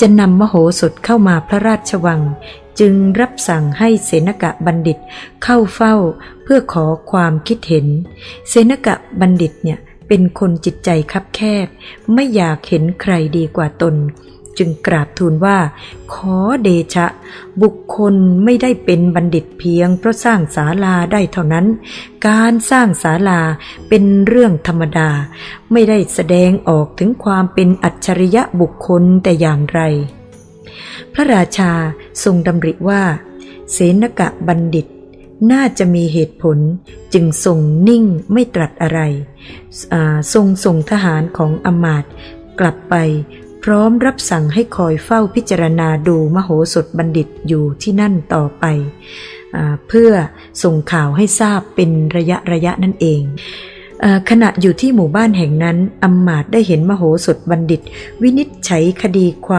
จะนำมโหสถเข้ามาพระราชวัง จึงรับสั่งให้เสนกะบัณฑิตเข้าเฝ้าเพื่อขอความคิดเห็น เสนกะบัณฑิตเนี่ยเป็นคนจิตใจคับแคบ ไม่อยากเห็นใครดีกว่าตน จึงกราบทูลว่า ขอเดชะ บุคคลไม่ได้เป็นบัณฑิตเพียงเพราะสร้างศาลาได้เท่านั้น การสร้างศาลาเป็นเรื่องธรรมดา ไม่ได้แสดงออกถึงความเป็นอัจฉริยะบุคคลแต่อย่างไร พระราชาทรงดำริว่า เสนกะบัณฑิตน่าจะมีเหตุผลจึงทรงนิ่งไม่ตรัสอะไร ทรงส่งทหารของอมาตกลับไป พร้อมรับสั่งให้คอยเฝ้าพิจารณาดูมโหสถบัณฑิตอยู่ที่นั่นต่อไปอเพื่อส่งข่าวให้ทราบเป็นระยะระยะนั่นเองอขณะอยู่ที่หมู่บ้านแห่งนั้นอำมาตย์ได้เห็นมโหสถบัณฑิต วินิจฉัยคดีความ